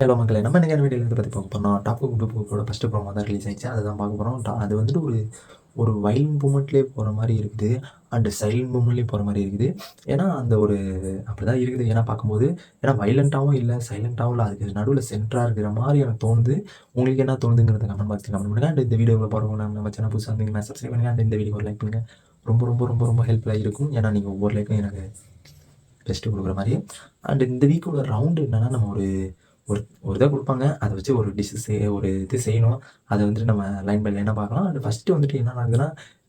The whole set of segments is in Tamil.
ஹலோ மக்களை நம்ம என்ன வீடியோவில் இருந்து பற்றி பார்க்க போகிறோம் டாப் குண்டு புக்கோட ஃபஸ்ட்டு ப்ரோமோ தான் ரிலீஸ் ஆயிடுச்சு. அதை தான் பார்க்க போகிறோம் அது வந்துட்டு ஒரு ஒரு வைலண்ட் மூமெண்ட்லேயே போகிற மாதிரி இருக்குது. அண்டு சைலண்ட் மூமெண்ட்லேயே போகிற மாதிரி இருக்குது. ஏன்னா அந்த ஒரு அப்படி தான் இருக்குது. ஏன்னா பார்க்கும்போது ஏன்னா வைலண்ட்டாகவும் இல்லை சைலண்ட்டாகவும் இல்லை. அதுக்கு நடுவில் சென்டராக இருக்கிற மாதிரி எனக்கு தோணுது. உங்களுக்கு என்ன தோணுதுங்கிறத கமெண்ட் பாக்ஸ் கமெண்ட் பண்ணுங்கள் அண்ட் இந்த வீடியோவில் போகிறவங்க நம்ம சேனல் புதுசாக இருந்தீங்கன்னா சப்ஸ்கிரைப் பண்ணுங்கள் அண்ட் இந்த வீடியோ லைக் பண்ணுங்கள் ரொம்ப ரொம்ப ரொம்ப ரொம்ப ஹெல்ப்ஃபுல்லாக இருக்கும். ஏன்னா நீங்கள் ஒவ்வொரு லைக்கும் எனக்கு பெஸ்ட்டு கொடுக்குற மாதிரி. அண்ட் இந்த வீக்கோட ரவுண்டு என்னென்னா நம்ம ஒரு ஒரு ஒரு இதை கொடுப்பாங்க. அதை வச்சு ஒரு டிஷ் செய் ஒரு இது செய்யணும். அதை வந்துட்டு நம்ம லைன் பை லைனாக பார்க்கலாம். அண்ட் ஃபஸ்ட்டு வந்துட்டு என்ன ஆகுதுன்னா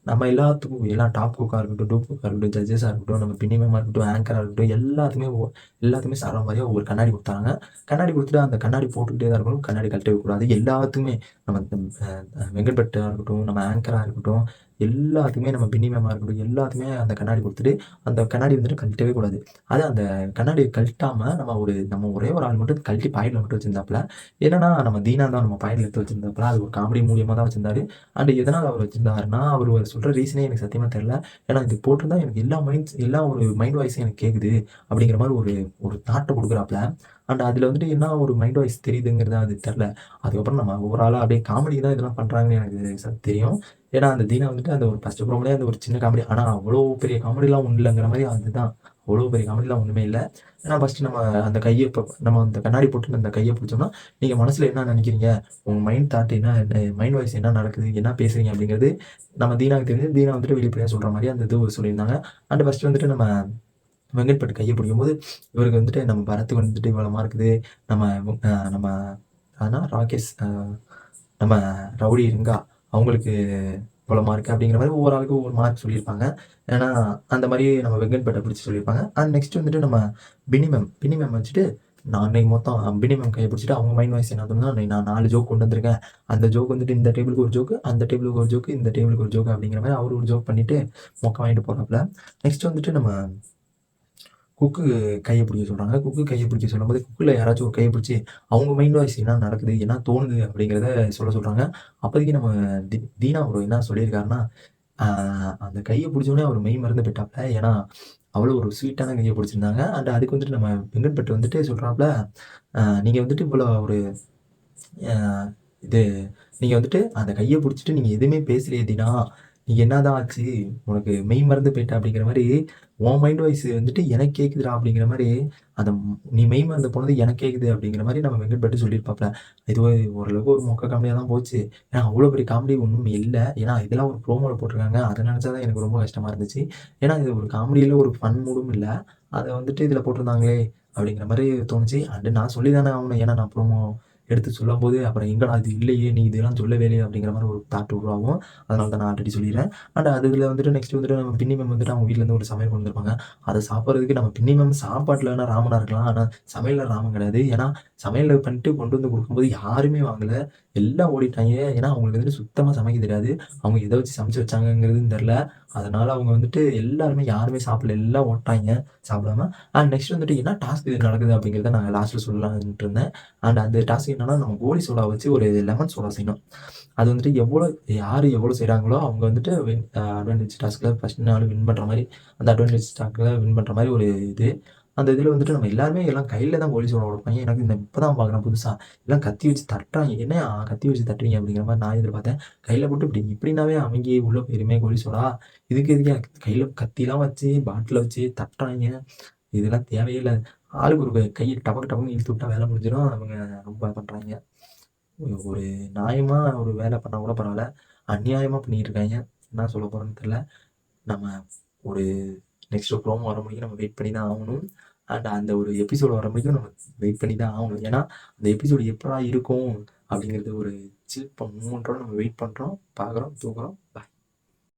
நம்ம எல்லாத்துக்கும் எல்லாம் டாப் குக்காக இருக்கட்டும் டூப் குக்காக இருக்கட்டும் ஜட்ஜஸாக இருக்கட்டும் நம்ம பின்னிமேமாக இருக்கட்டும் ஆங்கராக இருக்கட்டும் எல்லாத்துக்குமே எல்லாத்துக்குமே சர மாதிரியாக ஒவ்வொரு கண்ணாடி கொடுத்தாங்க. கண்ணாடி கொடுத்துட்டு அந்த கண்ணாடி போட்டுக்கிட்டே தான் இருக்கணும். கண்ணாடி கழட்டவே கூடாது. எல்லாத்துக்குமே நம்ம வெங்கட்பட்டாக இருக்கட்டும் நம்ம ஆங்கராக இருக்கட்டும் எல்லாத்துக்குமே நம்ம பின்னி மேமாக இருக்கட்டும் எல்லாத்துக்குமே அந்த கண்ணாடி கொடுத்துட்டு அந்த கண்ணாடி வந்துட்டு கழட்டவே கூடாது. அது அந்த கண்ணாடியை கழட்டாமல் நம்ம ஒரு நம்ம ஒரே ஒரு ஆள் மட்டும் கழட்டி பாயிண்டில் மட்டும் வச்சிருந்தாப்புல என்னன்னா நம்ம தீனா தான் நம்ம பாயிண்டில் எடுத்து வச்சிருந்தாப்புல அது ஒரு காமெடி மூலியமாக தான் வச்சிருந்தாரு. அண்ட் எதனால் அவர் வச்சிருந்தாருன்னா அவர் சொல்கிற ரீசனே எனக்கு சத்தியமாக தெரில ஏன்னா இது போட்டிருந்தா எனக்கு எல்லா மைண்ட்ஸ் எல்லா ஒரு மைண்ட் வாய்ஸும் எனக்கு கேட்குது அப்படிங்கிற மாதிரி ஒரு ஒரு தாட்டை கொடுக்குறாப்புல. அண்ட் அதில் வந்துட்டு என்ன ஒரு மைண்ட் வாய்ஸ் தெரியுதுங்கிறது அது தெரில அதுக்கப்புறம் நம்ம ஓவராலாக அப்படியே காமெடி தான் இதெல்லாம் பண்ணுறாங்கன்னு எனக்கு தெரியும். ஏன்னா அந்த தீனா வந்துட்டு அந்த ஒரு ஃபஸ்ட்டு ப்ரோம்லேயே அந்த ஒரு சின்ன காமெடி ஆனால் அவ்வளோ பெரிய காமெடிலாம் ஒன்றும் இல்லைங்கிற மாதிரி அதுதான். அவ்வளோ பெரிய காமெடிலாம் ஒன்றுமே இல்லை. ஏன்னா ஃபஸ்ட்டு நம்ம அந்த கையை இப்போ நம்ம அந்த கண்ணாடி போட்டு அந்த கையை பிடிச்சோம்னா நீங்கள் மனசில் என்ன நினைக்கிறீங்க? உங்கள் மைண்ட் தாட் என்ன? மைண்ட் வாய்ஸ் என்ன நடக்குது? என்ன பேசுறீங்க அப்படிங்கிறது நம்ம தீனாவுக்கு தெரிஞ்சு தீனா வந்துட்டு வெளிப்படையாக சொல்கிற மாதிரி அந்த இது சொல்லியிருந்தாங்க. அண்ட் ஃபஸ்ட்டு வந்துட்டு நம்ம வெங்கட்பட் கையை பிடிக்கும்போது இவருக்கு வந்துட்டு நம்ம பரத்துக்கு வந்துட்டு இவ்வளோ மார்க்குது நம்ம நம்ம ஆனால் ராகேஷ் அஹ், நம்ம ரவுடி இருங்கா அவங்களுக்கு இவ்வளோ மார்க் அப்படிங்கிற மாதிரி ஒவ்வொரு ஆளுக்கும் ஒவ்வொரு மார்க் சொல்லியிருப்பாங்க. ஏன்னா அந்த மாதிரி நம்ம வெங்கட்பட்டை பிடிச்சி சொல்லியிருப்பாங்க. அண்ட் நெக்ஸ்ட் வந்துட்டு நம்ம பினிமம் பினிமம் வச்சுட்டு நான் அன்னைக்கு மொத்தம் பினிமம் கையை பிடிச்சிட்டு அவங்க மைண்ட் வாய்ஸ் என்ன தோணுன்னா அன்னைக்கு நான் நாலு ஜோக் கொண்டு வந்திருக்கேன். அந்த ஜோக் வந்துட்டு இந்த டேபிளுக்கு ஒரு ஜோக்கு அந்த டேபிளுக்கு ஒரு ஜோக்கு இந்த டேபிளுக்கு ஒரு ஜோக்கு அப்படிங்கிற மாதிரி அவர் ஒரு ஜோக் பண்ணிட்டு மொக்க வாங்கிட்டு போகிறாப்புல நெக்ஸ்ட் வந்துட்டு நம்ம குக்கு கையை பிடிக்க சொல்கிறாங்க குக்கு கையை பிடிக்க சொல்லும்போது குக்கில் யாராச்சும் ஒரு கையை பிடிச்சி அவங்க மைண்ட் வாய்ஸ் என்ன நடக்குது என்ன தோணுது அப்படிங்கிறத சொல்ல சொல்கிறாங்க அப்போதைக்கு நம்ம தி தீனா அவர் என்ன சொல்லியிருக்காருன்னா ஆஹ் அந்த கையை பிடிச்சோடனே அவர் மெய் மறந்து போயிட்டாப்ல. ஏன்னா அவ்வளோ ஒரு ஸ்வீட்டான கையை பிடிச்சிருந்தாங்க. அண்ட் அதுக்கு வந்துட்டு நம்ம வெங்கட்பட்டு வந்துட்டு சொல்கிறாப்புல நீங்கள் வந்துட்டு இவ்வளோ ஒரு இது நீங்கள் வந்துட்டு அந்த கையை பிடிச்சிட்டு நீங்கள் எதுவுமே பேசலையே தீனா. நீ என்னதான் ஆச்சு? உனக்கு மெய் மறந்து போயிட்ட அப்படிங்கிற மாதிரி உன் மைண்ட் வாய்ஸ் வந்துட்டு எனக்கு கேட்குதுடா அப்படிங்கிற மாதிரி அந்த நீ மெய் மறந்து போனது எனக்கு கேட்குது அப்படிங்கிற மாதிரி நம்ம வெங்கட்பட்டு சொல்லியிருப்பாப்ல. இது ஓரளவுக்கு ஒரு மொக்க காமெடியாக தான் போச்சு. ஏன்னா அவ்வளோ பெரிய காமெடி ஒன்றும் இல்லை. ஏன்னா இதெல்லாம் ஒரு ப்ரோமோவில் போட்டிருக்காங்க. அதை நினச்சா தான் எனக்கு ரொம்ப கஷ்டமாக இருந்துச்சு. ஏன்னா இது ஒரு காமெடியில் ஒரு ஃபன் மூடும் இல்லை. அதை வந்துட்டு இதில் போட்டிருந்தாங்களே அப்படிங்கிற மாதிரி தோணுச்சு. அண்டு நான் சொல்லி தானே ஆகணும். ஏன்னா நான் ப்ரோமோ எடுத்து சொல்லும்போது அப்புறம் எங்கடா இது இல்லையே நீ இதெல்லாம் சொல்லவே இல்லையே அப்படிங்கிற மாதிரி ஒரு தாட் உருவாகும். அதனால தான் நான் ஆல்ரெடி சொல்லிடுறேன். அண்ட் அதில் வந்துட்டு நெக்ஸ்ட் வந்துட்டு நம்ம பின்னி மேம் வந்துட்டு அவங்க வீட்டிலேருந்து ஒரு சமையல் கொண்டு வந்திருப்பாங்க. அதை சாப்பிட்றதுக்கு நம்ம பின்னி மேம் சாப்பாட்டில் வேணால் ராமனாக இருக்கலாம். ஆனால் சமையலில் ராமன் கிடையாது. ஏன்னா சமையலில் பண்ணிட்டு கொண்டு வந்து கொடுக்கும்போது யாருமே வாங்கலை. எல்லாம் ஓடிட்டாங்க. ஏன்னா அவங்களுக்கு வந்துட்டு சுத்தமாக சமைக்க தெரியாது. அவங்க எதை வச்சு சமைச்சு வச்சாங்கங்கிறதுன்னு தெரில அதனால் அவங்க வந்துட்டு எல்லாருமே யாருமே சாப்பிடல. எல்லாம் ஓட்டாங்க சாப்பிடாம. அண்ட் நெக்ஸ்ட் வந்துட்டு என்ன டாஸ்க் இது நடக்குது அப்படிங்கிறத நாங்கள் லாஸ்ட்டில் சொல்லலான்ட்டு இருந்தேன். அண்ட் அந்த டாஸ்க் என்னன்னா நம்ம கோலி சோடா வச்சு ஒரு லெமன் சோடா செய்யணும். அது வந்துட்டு எவ்வளோ யார் எவ்வளோ செய்கிறாங்களோ அவங்க வந்துட்டு வின் அட்வான்டேஜ் டாஸ்கில் ஃபஸ்ட் நாள் வின் பண்ணுற மாதிரி அந்த அட்வான்டேஜ் டாஸ்கில் வின் பண்ணுற மாதிரி ஒரு இது. அந்த இதில் வந்துட்டு நம்ம எல்லாருமே எல்லாம் கையில் தான் கோலி சோடா உடைப்பாங்க எனக்கு இந்த இப்போ தான் பார்க்குறேன் புதுசாக எல்லாம் கத்தி வச்சு தட்டுறாங்க. என்ன கத்தி வச்சு தட்டுறீங்க அப்படிங்கிற மாதிரி நான் எதிர்பார்த்தேன். கையில் போட்டு இப்படி இப்படினாவே அவங்க உள்ளே போயிருமே கோலி சோடா இதுக்கு எதுக்கு கையில் கத்திலாம் வச்சு பாட்டில் வச்சு தட்டுறாங்க. இதெல்லாம் தேவையே இல்லை ஆளுக்கு ஒரு கையை டபக்கு டபக்குன்னு இழுத்து விட்டா வேலை முடிஞ்சிடும். அவங்க ரொம்ப பண்ணுறாங்க ஒரு நியாயமாக ஒரு வேலை பண்ணால் கூட பரவாயில்ல. அநியாயமாக பண்ணிட்டு இருக்காங்க. என்ன சொல்ல போகிறேன்னு தெரில நம்ம ஒரு நெக்ஸ்ட் ப்ரோமோ வர முடியும் நம்ம வெயிட் பண்ணி தான் ஆகணும். அண்ட் அந்த ஒரு எபிசோடு வர முடியும் நம்ம வெயிட் பண்ணி தான் ஆகணும். ஏன்னா அந்த எபிசோடு எப்படா இருக்கும் அப்படிங்கிறது ஒரு சில் மூமெண்ட்டோட நம்ம வெயிட் பண்ணுறோம் பார்க்குறோம் தூக்குறோம் பாய்